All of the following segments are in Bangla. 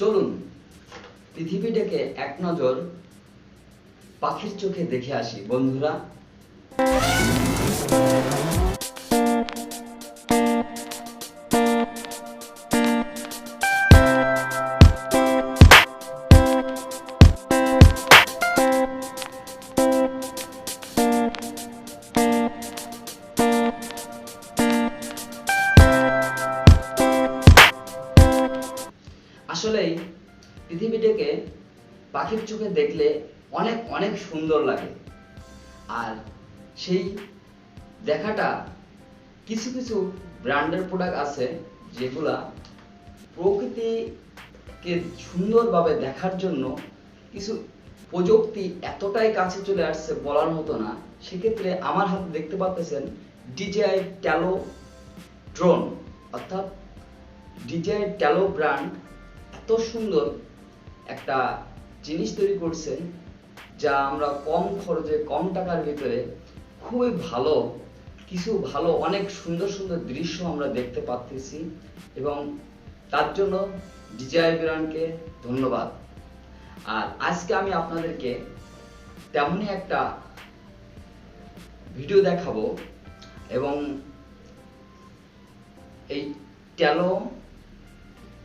চলুন পৃথিবীটাকে এক নজর পাখির চোখে দেখে আসি বন্ধুরা। পাখির চোখে দেখলে অনেক অনেক সুন্দর লাগে। আর সেই দেখাটা কিছু কিছু ব্র্যান্ডের প্রোডাক্ট আছে যেগুলা প্রকৃতিকে সুন্দরভাবে দেখার জন্য কিছু প্রযুক্তি এতটাই কাছে চলে আসছে বলার মতো না। সেক্ষেত্রে আমার হাতে দেখতে পাচ্ছেন ডিজিআই ট্যালো ড্রোন। অর্থাৎ ডিজিআই ট্যালো ব্র্যান্ড এত সুন্দর একটা জিনিস তৈরি করছে যা আমরা কম খরচে, কম টাকার ভিতরে খুবই ভালো, কিছু ভালো, অনেক সুন্দর সুন্দর দৃশ্য আমরা দেখতে পাচ্ছি এবং তার জন্য ডিজিআই ব্র্যান্ডকে ধন্যবাদ। আর আজকে আমি আপনাদেরকে তেমনই একটা ভিডিও দেখাবো এবং এই ট্যালো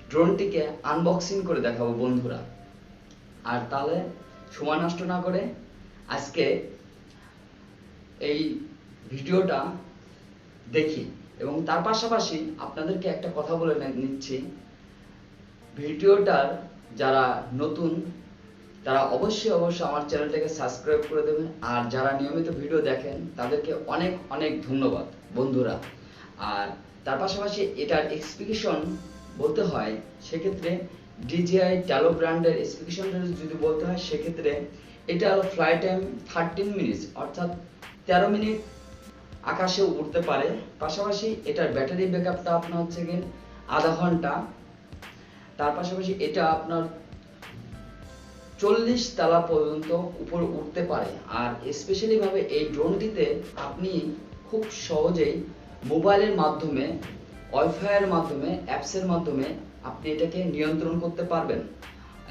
ড্রোনটিকে আনবক্সিং করে দেখাবো বন্ধুরা। আর তাহলে সময় নষ্ট না করে আজকে এই ভিডিওটা দেখি। এবং তার পাশাপাশি আপনাদেরকে একটা কথা বলে নিচ্ছি। ভিডিওটার যারা নতুন, তারা অবশ্যই অবশ্যই আমার চ্যানেলটাকে সাবস্ক্রাইব করে দেবেন। আর যারা নিয়মিত ভিডিও দেখেন, তাদেরকে অনেক অনেক ধন্যবাদ, বন্ধুরা। আর তার পাশাপাশি এটার এক্সপ্লিকেশন বলতে হয়, সেক্ষেত্রে ডিজিআই ট্যালো ব্র্যান্ডের স্পেসিফিকেশনটা যদি বলতে হয়, সেক্ষেত্রে এটা ফ্লাইট টাইম থার্টিন মিনিটস অর্থাৎ তেরো মিনিট আকাশে উড়তে পারে। পাশাপাশি এটার ব্যাটারি ব্যাকআপটা আপনার হচ্ছে গিয়ে আধা ঘণ্টা। তার পাশাপাশি এটা আপনার চল্লিশ তালা পর্যন্ত উপরে উঠতে পারে। আর স্পেশালি ভাবে এই ড্রোনটিতে আপনি খুব সহজেই মোবাইলের মাধ্যমে ওয়াইফাইয়ের মাধ্যমে অ্যাপসের মাধ্যমে আপনি এটাকে নিয়ন্ত্রণ করতে পারবেন।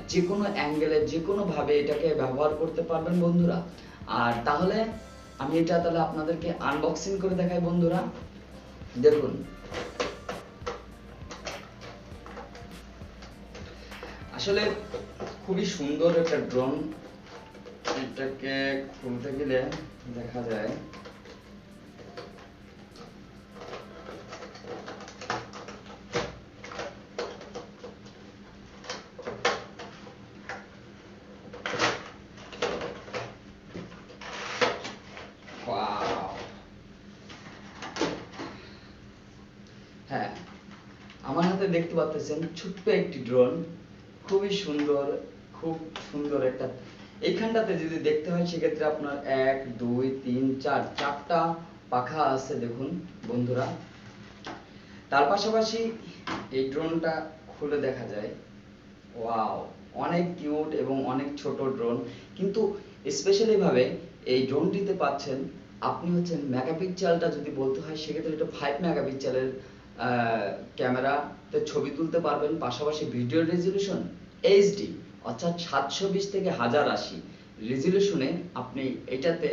যে কোনো অ্যাঙ্গেলে যে কোনো ভাবে এটাকে ব্যবহার করতে পারবেন বন্ধুরা। আর তাহলে আমি এটা তাহলে আপনাদেরকে আনবক্সিং করে দেখাই বন্ধুরা। দেখুন। আসলে খুবই সুন্দর একটা ড্রোন এটাকে খুলতে গেলে দেখা যায় হ্যাঁ আমার হাতে দেখতে পাচ্ছেন ছোট্ট একটি ড্রোন খুবই সুন্দর, খুব সুন্দর একটা। এইখানটাতে যদি দেখতে হয়, সেক্ষেত্রে আপনার এক, দুই, তিন, চার, চারটা পাখা আছে দেখুন বন্ধুরা। তার পাশাপাশি এই ড্রোনটা খুলে দেখা যায়। ওয়াও, অনেক কিউট এবং অনেক ছোট ড্রোন কিন্তু স্পেশালি ভাবে এই ড্রোনটিতে পাচ্ছেন, আপনি হচ্ছেন মেগাপিক্সেলটা যদি বলতে হয়, সেক্ষেত্রে এটা ফাইভ মেগাপিক্সেলের ক্যামেরাতে ছবি তুলতে পারবেন, পাশাপাশি ভিডিও রেজলিউশন এইচডি অর্থাৎ সাতশো বিশ থেকে হাজার আশি রেজলিউশনে আপনি এটাতে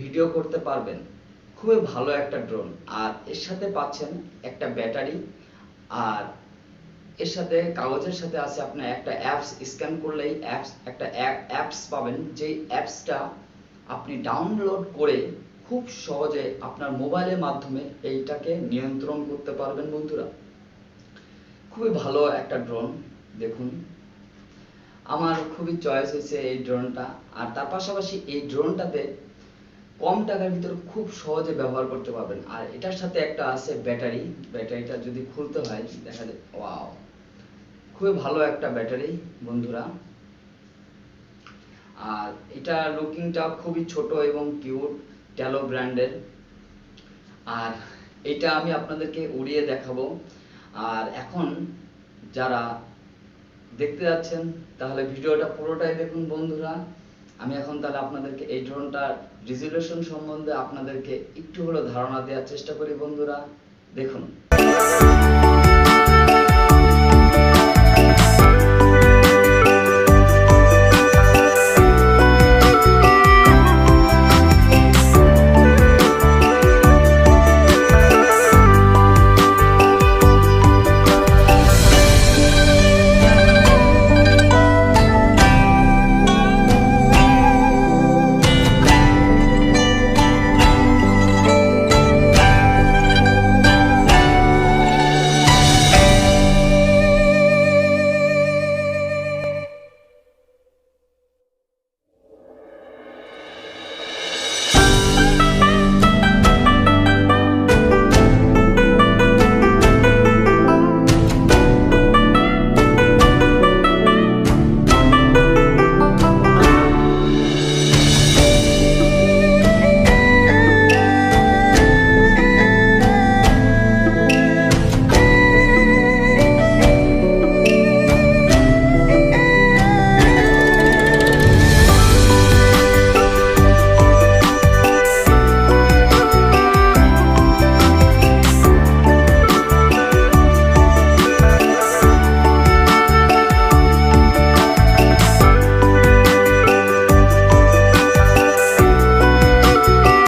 ভিডিও করতে পারবেন। খুবই ভালো একটা ড্রোন আর এর সাথে পাচ্ছেন একটা ব্যাটারি আর এর সাথে কাগজের সাথে আছে আপনার একটা অ্যাপস স্ক্যান করলেই অ্যাপস একটা অ্যাপস পাবেন, যেই অ্যাপসটা আপনি ডাউনলোড করে খুব সহজে আপনার মোবাইলের মাধ্যমে এইটাকে নিয়ন্ত্রণ করতে পারবেন বন্ধুরা। খুবই ভালো একটা ড্রোন দেখুন। আমার খুবই চয়েস হয়েছে এই ড্রোনটা আর তার পাশাপাশি এই ড্রোনটাতে কম টাকার ভিতরে খুব সহজে ব্যবহার করতে পারবেন। আর এটার সাথে একটা আছে ব্যাটারি। ব্যাটারিটা যদি খুলতে হয়, দেখা যায় ওয়াও খুবই ভালো একটা ব্যাটারি, বন্ধুরা। আর এটা লুকিংটা খুবই ছোট এবং কিউট ট্যালো ব্র্যান্ডের আর এটা আমি আপনাদেরকে উড়িয়ে দেখাবো। আর এখন যারা দেখতে যাচ্ছেন, তাহলে ভিডিওটা পুরোটাই দেখুন বন্ধুরা। আমি এখন তাহলে আপনাদেরকে এই ড্রোনটার রেজুলেশন সম্বন্ধে আপনাদেরকে একটু হলেও ধারণা দেওয়ার চেষ্টা করি বন্ধুরা। দেখুন।